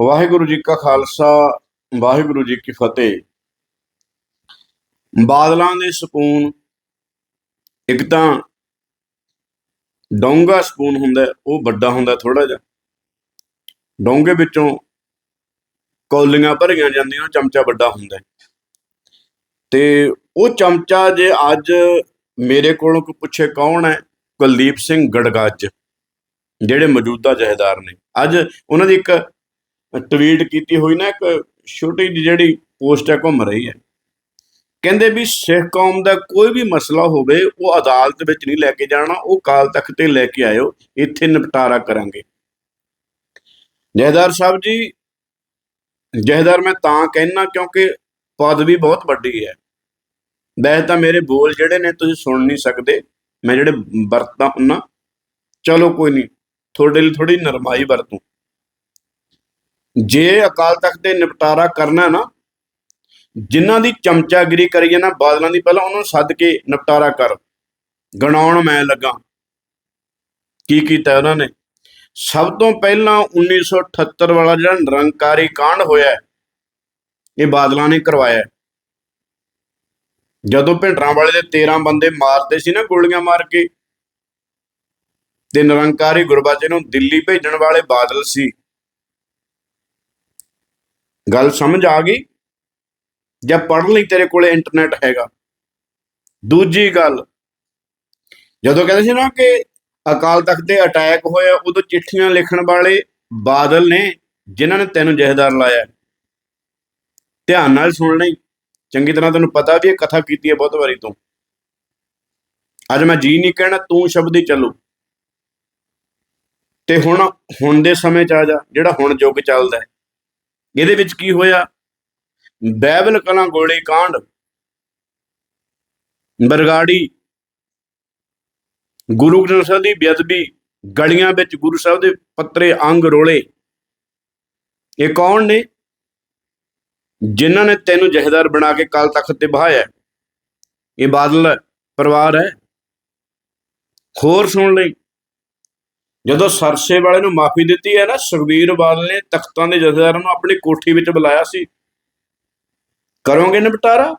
ਵਾਹਿਗੁਰੂ ਜੀ ਕਾ ਖਾਲਸਾ, ਵਾਹਿਗੁਰੂ ਜੀ ਕੀ ਫਤਿਹ। ਬਾਦਲਾਂ ਦੇ ਸਕੂਨ, ਇੱਕ ਤਾਂ ਡੋਂਗਾ ਸਕੂਨ ਹੁੰਦਾ, ਉਹ ਵੱਡਾ ਹੁੰਦਾ ਥੋੜਾ ਜਿਹਾ। ਡੋਂਗੇ ਵਿੱਚੋਂ ਕੌਲੀਆਂ ਭਰੀਆਂ ਜਾਂਦੀਆਂ, ਉਹ ਚਮਚਾ ਵੱਡਾ ਹੁੰਦਾ। ਤੇ ਉਹ ਚਮਚਾ ਜੇ ਅੱਜ ਮੇਰੇ ਕੋਲੋਂ ਕੋਈ ਪੁੱਛੇ ਕੌਣ ਹੈ? ਕੁਲਦੀਪ ਸਿੰਘ ਗੜਗੱਜ, ਜਿਹੜੇ ਮੌਜੂਦਾ ਜਹੇਦਾਰ ਨੇ। ਅੱਜ ਉਹਨਾਂ ਦੀ ਇੱਕ ਟਵੀਟ ਕੀਤੀ ਹੋਈ ਨਾ ਇੱਕ ਛੋਟੀ ਜਿਹੀ ਜਿਹੜੀ ਪੋਸਟ ਹੈ ਘੁੰਮ ਰਹੀ ਹੈ। ਕਹਿੰਦੇ ਵੀ ਸਿੱਖ ਕੌਮ ਦਾ ਕੋਈ ਵੀ ਮਸਲਾ ਹੋਵੇ, ਉਹ ਅਦਾਲਤ ਵਿੱਚ ਨਹੀਂ ਲੈ ਕੇ ਜਾਣਾ, ਉਹ ਕਾਲ ਤਖਤ ਤੇ ਲੈ ਕੇ ਆਇਓ, ਇੱਥੇ ਨਿਪਟਾਰਾ ਕਰਾਂਗੇ। ਜਹੇਦਾਰ ਸਾਹਿਬ ਜੀ, ਜਹੇਦਾਰ ਮੈਂ ਤਾਂ ਕਹਿਣਾ ਕਿਉਂਕਿ ਪਦਵੀ ਬਹੁਤ ਵੱਡੀ ਹੈ। ਵੈਸੇ ਤਾਂ ਮੇਰੇ ਬੋਲ ਜਿਹੜੇ ਨੇ, ਤੁਸੀਂ ਸੁਣ ਨਹੀਂ ਸਕਦੇ, ਮੈਂ ਜਿਹੜੇ ਵਰਤਦਾ ਹੁੰਨਾ, ਚਲੋ ਕੋਈ ਨਹੀਂ, ਤੁਹਾਡੇ ਲਈ ਥੋੜੀ ਨਰਮਾਈ ਵਰਤੂੰ। ਜੇ ਅਕਾਲ ਤਖਤ ਦੇ ਨਿਪਟਾਰਾ ਕਰਨਾ ਨਾ, ਜਿਨ੍ਹਾਂ ਦੀ ਚਮਚਾਗਿਰੀ ਕਰੀ ਹੈ ਨਾ ਬਾਦਲਾਂ ਦੀ, ਪਹਿਲਾਂ ਉਹਨਾਂ ਨੂੰ ਸੱਦ ਕੇ ਨਿਪਟਾਰਾ ਕਰ। ਗਣਾਉਣ ਮੈਂ ਲੱਗਾ। ਕੀ ਕੀਤਾ ਉਹਨਾਂ ਨੇ? ਸਭ ਤੋਂ ਪਹਿਲਾਂ 1978 ਵਾਲਾ ਜਿਹੜਾ ਨਿਰੰਕਾਰੀ ਕਾਂਡ ਹੋਇਆ ਇਹ ਬਾਦਲਾਂ ਨੇ ਕਰਵਾਇਆ ਜਦੋਂ ਭਿੰਡਰਾਂ ਵਾਲੇ ਦੇ 13 ਬੰਦੇ ਮਾਰਦੇ ਸੀ ਨਾ, ਗੋਲੀਆਂ ਮਾਰ ਕੇ, ਤੇ ਨਿਰੰਕਾਰੀ ਗੁਰਬਾਚੇ ਨੂੰ ਦਿੱਲੀ ਭੇਜਣ ਵਾਲੇ ਬਾਦਲ ਸੀ ਗੱਲ ਸਮਝ ਆ ਗਈ? ਜਾਂ ਪੜ੍ਹਨ ਲਈ ਤੇਰੇ ਕੋਲੇ ਇੰਟਰਨੈਟ ਹੈਗਾ? ਦੂਜੀ ਗੱਲ, ਜਦੋਂ ਕਹਿੰਦੇ ਸੀ ਨਾ ਕਿ ਅਕਾਲ ਤਖਤ ਦੇ ਅਟੈਕ ਹੋਇਆ, ਉਦੋਂ ਚਿੱਠੀਆਂ ਲਿਖਣ ਵਾਲੇ ਬਾਦਲ ਨੇ ਜਿਨ੍ਹਾਂ ਨੇ ਤੈਨੂੰ ਜਹੇਦਾਰ ਲਾਇਆ ਧਿਆਨ ਨਾਲ ਸੁਣ ਲਈ। ਚੰਗੀ ਤਰ੍ਹਾਂ ਤੈਨੂੰ ਪਤਾ ਵੀ ਇਹ ਕਥਾ ਕੀਤੀ ਹੈ ਬਹੁਤ ਵਾਰੀ ਤੂੰ। ਅੱਜ ਮੈਂ ਜੀ ਨਹੀਂ ਕਹਿਣਾ, ਤੂੰ ਸ਼ਬਦ ਹੀ ਚੱਲੂ। ਤੇ ਹੁਣ ਹੁਣ ਦੇ ਸਮੇਂ ਚ ਆ ਜਾ, ਜਿਹੜਾ ਹੁਣ ਯੁੱਗ ਚੱਲਦਾ ਹੈ। ਇਹਦੇ ਵਿੱਚ ਕੀ ਹੋਇਆ? ਬੈਬਲ ਕਲਾਂ ਗੋਲੀ ਕਾਂਡ। ਬਰਗਾੜੀ। ਗੁਰੂ ਗ੍ਰੰਥ ਸਾਹਿਬ ਦੀ ਬੇਅਦਬੀ, ਗਲੀਆਂ ਵਿੱਚ ਗੁਰੂ ਸਾਹਿਬ ਦੇ ਪੱਤਰੇ ਅੰਗ ਰੋਲੇ। ਇਹ ਕੌਣ ਨੇ? ਜਿਨ੍ਹਾਂ ਨੇ ਤੈਨੂੰ ਜਹੇਦਾਰ ਬਣਾ ਕੇ ਕਾਲ ਤਖਤ ਤੇ ਬਹਾਇਆ ਇਹ ਬਾਦਲ ਪਰਿਵਾਰ ਹੈ। ਹੋਰ ਸੁਣ ਲਈ। ਜਦੋਂ ਸਰਸੇ ਵਾਲੇ ਨੂੰ ਮਾਫੀ ਦਿੱਤੀ ਹੈ ਨਾ, ਸੁਖਬੀਰ ਬਾਦਲ ਨੇ ਤਖਤਾਂ ਦੇ ਜਥੇਦਾਰਾਂ ਨੂੰ ਆਪਣੀ ਕੋਠੀ ਵਿੱਚ ਬੁਲਾਇਆ ਸੀ। ਕਰੋਗੇ ਨਿਪਟਾਰਾ?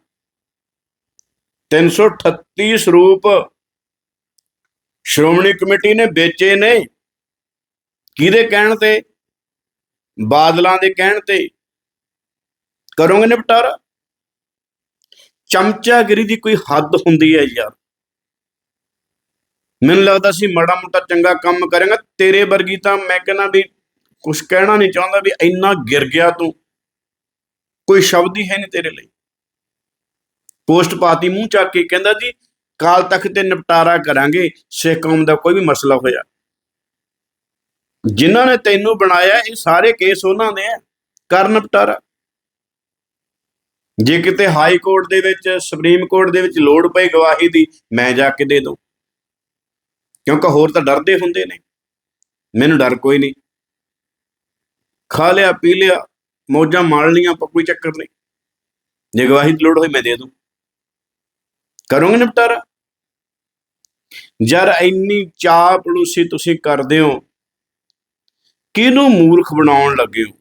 338 ਸਰੂਪ ਸ਼੍ਰੋਮਣੀ ਕਮੇਟੀ ਨੇ ਵੇਚੇ ਨੇ। ਕਿਹਦੇ ਕਹਿਣ ਤੇ? ਬਾਦਲਾਂ ਦੇ ਕਹਿਣ ਤੇ। ਕਰੋਗੇ ਨਿਪਟਾਰਾ? ਚਮਚਾਗਿਰੀ ਦੀ ਕੋਈ ਹੱਦ ਹੁੰਦੀ ਹੈ ਯਾਰ। ਮੈਨੂੰ ਲੱਗਦਾ ਸੀ ਮਾੜਾ ਮੋਟਾ ਚੰਗਾ ਕੰਮ ਕਰੇਗਾ। ਤੇਰੇ ਵਰਗੀ ਤਾਂ ਮੈਂ ਕਹਿੰਦਾ ਵੀ ਕੁਝ ਕਹਿਣਾ ਨਹੀਂ ਚਾਹੁੰਦਾ ਵੀ ਇੰਨਾ ਗਿਰ ਗਿਆ ਤੂੰ। ਕੋਈ ਸ਼ਬਦ ਹੀ ਹੈ ਨਹੀਂ ਤੇਰੇ ਲਈ। ਪੋਸਟ ਪਾਤੀ ਮੂੰਹ ਚੱਕ ਕੇ ਕਹਿੰਦਾ ਜੀ, ਕਾਲ ਤਖਤ ਤੇ ਨਿਪਟਾਰਾ ਕਰਾਂਗੇ, ਸਿੱਖ ਕੌਮ ਦਾ ਕੋਈ ਵੀ ਮਸਲਾ ਹੋਇਆ। ਜਿਨ੍ਹਾਂ ਨੇ ਤੈਨੂੰ ਬਣਾਇਆ, ਇਹ ਸਾਰੇ ਕੇਸ ਉਹਨਾਂ ਦੇ ਆ, ਕਰ ਨਿਪਟਾਰਾ। ਜੇ ਕਿਤੇ ਹਾਈ ਕੋਰਟ ਦੇ ਵਿੱਚ, ਸੁਪਰੀਮ ਕੋਰਟ ਦੇ ਵਿੱਚ ਲੋੜ ਪਈ ਗਵਾਹੀ ਦੀ, ਮੈਂ ਜਾ ਕੇ ਦੇ ਦੂੰ ਕਿਉਂਕਿ ਹੋਰ ਤਾਂ ਡਰਦੇ ਹੁੰਦੇ ਨੇ। ਮੈਨੂੰ ਡਰ ਕੋਈ ਨਹੀਂ। ਖਾ ਲਿਆ, ਪੀ ਲਿਆ, ਮੌਜਾਂ ਮਾਰ ਲੀਆਂ ਆਪਾਂ ਕੋਈ ਚੱਕਰ ਨਹੀਂ। ਜੇ ਗਵਾਹੀ ਦੀ ਲੋੜ ਹੋਈ ਮੈਂ ਦੇ ਦੂੰ। ਕਰੋਗੇ ਨਿਪਟਾਰਾ? ਜਰ ਇੰਨੀ ਚਾਹ ਪਲੂਸੀ ਤੁਸੀਂ ਕਰਦੇ ਹੋ। ਕਿਹਨੂੰ ਮੂਰਖ ਬਣਾਉਣ ਲੱਗੇ ਹੋ?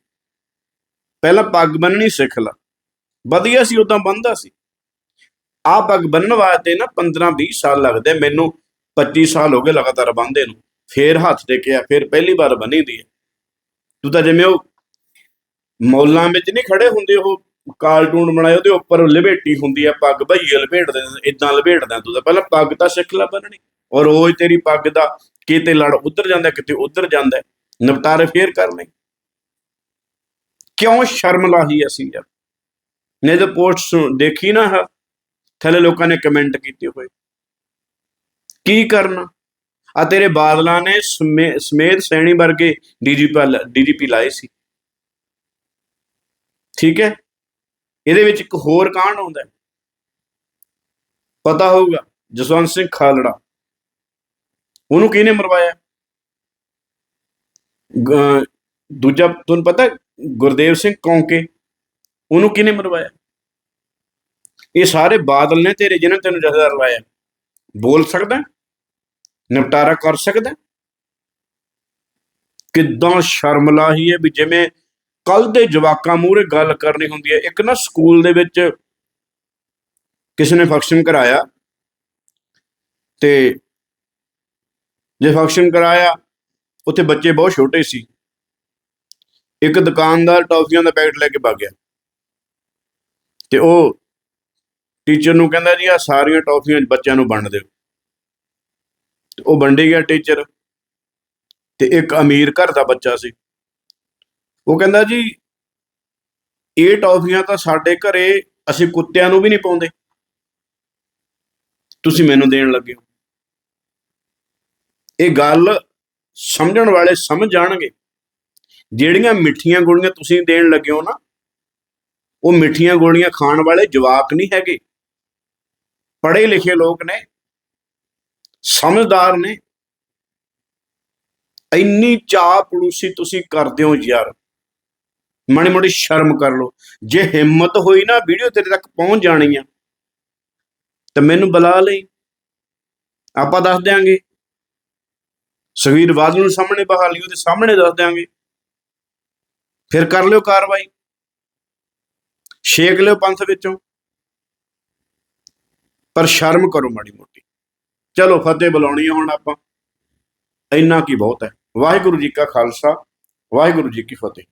ਪਹਿਲਾਂ ਪੱਗ ਬੰਨਣੀ ਸਿੱਖ ਲਾ। ਵਧੀਆ ਸੀ, ਉਦਾਂ ਬੰਨਦਾ ਸੀ। ਆ ਪੱਗ ਬੰਨਣ ਵਾਸਤੇ ਨਾ 15 20 ਸਾਲ ਲੱਗਦੇ ਮੈਨੂੰ 25 ਸਾਲ ਹੋ ਗਏ ਲਗਾਤਾਰ ਬੰਨਦੇ ਨੂੰ ਫੇਰ ਹੱਥ ਟੇਕਿਆ ਫਿਰ ਪਹਿਲੀ ਵਾਰ ਬੰਨੀ ਦੀ ਹੈ। ਤੂੰ ਤਾਂ ਜਿਵੇਂ ਉਹ ਮੌਲਾਂ ਵਿੱਚ ਨਹੀਂ ਖੜੇ ਹੁੰਦੇ ਉਹ ਕਾਰਟੂਨ ਬਣਾਏ ਉਹਦੇ ਉੱਪਰ ਲਪੇਟੀ ਹੁੰਦੀ ਹੈ ਪੱਗ ਭਈਏ ਲਪੇਟਦੇ ਇਦਾਂ ਲਪੇਟਦਾ ਤੂੰ ਤਾਂ। ਪਹਿਲਾਂ ਪੱਗ ਤਾਂ ਸਿੱਖ ਲੈ ਬੰਨਣੀ ਔਰ ਰੋਜ਼ ਤੇਰੀ ਪੱਗ ਦਾ ਕਿਤੇ ਲੜ ਉੱਧਰ ਜਾਂਦਾ ਕਿਤੇ ਉੱਧਰ ਜਾਂਦਾ ਨਿਪਟਾਰੇ ਫੇਰ ਕਰ ਲੈ ਕਿਉਂ ਸ਼ਰਮ ਲਾਹੀ ਅਸੀਂ ਯਾਰ? ਨੇ ਤਾਂ ਪੋਸਟ ਦੇਖੀ ਨਾ ਆਹ, ਥੱਲੇ ਲੋਕਾਂ ਨੇ ਕਮੈਂਟ ਕੀਤੇ ਹੋਏ। ਕੀ ਕਰਨਾ? ਆ ਤੇਰੇ ਬਾਦਲਾਂ ਨੇ ਸਮੇ- ਸਮੇਤ ਸੈਣੀ ਵਰਗੇ ਡੀਜੀਪੀ ਡੀਜੀਪੀ ਲਾਏ ਸੀ। ਠੀਕ ਹੈ? ਇਹਦੇ ਵਿੱਚ ਇੱਕ ਹੋਰ ਕਾਂਡ ਆਉਂਦਾ ਪਤਾ ਹੋਊਗਾ, ਜਸਵੰਤ ਸਿੰਘ ਖਾਲੜਾ। ਉਹਨੂੰ ਕਿਹਨੇ ਮਰਵਾਇਆ? ਦੂਜਾ, ਤੁਹਾਨੂੰ ਪਤਾ ਗੁਰਦੇਵ ਸਿੰਘ ਕੌਂਕੇ, ਉਹਨੂੰ ਕਿਹਨੇ ਮਰਵਾਇਆ? ਇਹ ਸਾਰੇ ਬਾਦਲ ਨੇ ਤੇਰੇ ਜਿਹਨਾਂ ਤੈਨੂੰ ਜਥੇਦਾਰ ਲਾਇਆ ਬੋਲ ਸਕਦਾ ਨਿਪਟਾਰਾ ਕਰ ਸਕਦਾ ਹੈ? ਕਿੱਦਾਂ ਸ਼ਰਮ ਲਾਹੀ ਹੈ ਵੀ ਜਿਵੇਂ ਕੱਲ ਦੇ ਜਵਾਕਾਂ ਮੂਹਰੇ ਗੱਲ ਕਰਨੀ ਹੁੰਦੀ ਹੈ, ਇੱਕ ਨਾ ਸਕੂਲ ਦੇ ਵਿੱਚ ਕਿਸੇ ਨੇ ਫੰਕਸ਼ਨ ਕਰਾਇਆ ਤੇ ਜੇ ਫੰਕਸ਼ਨ ਕਰਾਇਆ, ਉੱਥੇ ਬੱਚੇ ਬਹੁਤ ਛੋਟੇ ਸੀ ਇੱਕ ਦੁਕਾਨਦਾਰ ਟੌਫੀਆਂ ਦਾ ਪੈਕਟ ਲੈ ਕੇ ਭੱਗ ਗਿਆ ਤੇ ਉਹ ਟੀਚਰ ਨੂੰ ਕਹਿੰਦਾ ਜੀ ਆ ਸਾਰੀਆਂ ਟੌਫੀਆਂ ਬੱਚਿਆਂ ਨੂੰ ਵੰਡ ਦਿਓ ਉਹ ਵੰਡੇ ਗਿਆ ਟੀਚਰ ਤੇ ਇੱਕ ਅਮੀਰ ਘਰ ਦਾ ਬੱਚਾ ਸੀ। ਉਹ ਕਹਿੰਦਾ ਜੀ, ਇਹ ਟੌਫੀਆਂ ਤਾਂ ਸਾਡੇ ਘਰੇ ਅਸੀਂ ਕੁੱਤਿਆਂ ਨੂੰ ਵੀ ਨਹੀਂ ਪਾਉਂਦੇ। ਤੁਸੀਂ ਮੈਨੂੰ ਦੇਣ ਲੱਗੇ ਹੋ। ਇਹ ਗੱਲ ਸਮਝਣ ਵਾਲੇ ਸਮਝ ਜਾਣਗੇ। ਜਿਹੜੀਆਂ ਮਿੱਠੀਆਂ ਗੋਲੀਆਂ ਤੁਸੀਂ ਦੇਣ ਲੱਗੇ ਹੋ ਨਾ, ਉਹ ਮਿੱਠੀਆਂ ਗੋਲੀਆਂ ਖਾਣ ਵਾਲੇ ਜਵਾਕ ਨਹੀਂ ਹੈਗੇ। ਪੜ੍ਹੇ ਲਿਖੇ ਲੋਕ ਨੇ। ਸਮਝਦਾਰ ਨੇ। ਇੰਨੀ ਚਾਹ ਪੜੂਸੀ ਤੁਸੀਂ ਕਰਦੇ ਹੋ ਯਾਰ। ਮਾੜੀ ਮੋਟੀ ਸ਼ਰਮ ਕਰ ਲਓ। ਜੇ ਹਿੰਮਤ ਹੋਈ ਨਾ ਵੀਡੀਓ ਤੇਰੇ ਤੱਕ ਪਹੁੰਚ ਜਾਣੀ ਆ, ਤੇ ਮੈਨੂੰ ਬੁਲਾ ਲਈ। ਆਪਾਂ ਦੱਸ ਦਿਆਂਗੇ। ਸੁਖਬੀਰ ਬਾਦਲ ਨੂੰ ਸਾਹਮਣੇ ਬਹਾਲੀ ਉਹਦੇ ਸਾਹਮਣੇ ਦੱਸ ਦਿਆਂਗੇ। ਫਿਰ ਕਰ ਲਿਓ ਕਾਰਵਾਈ। ਛੇਕ ਲਿਓ ਪੰਥ ਵਿੱਚੋਂ। ਪਰ ਸ਼ਰਮ ਕਰੋ ਮਾੜੀ ਮੋਟੀ। ਚਲੋ ਫਤਿਹ ਬੁਲਾਉਣੀ ਹੁਣ ਆਪਾਂ। ਇੰਨਾ ਕੀ ਬਹੁਤ ਹੈ। ਵਾਹਿਗੁਰੂ ਜੀ ਕਾ ਖਾਲਸਾ, ਵਾਹਿਗੁਰੂ ਜੀ ਕੀ ਫਤਿਹ।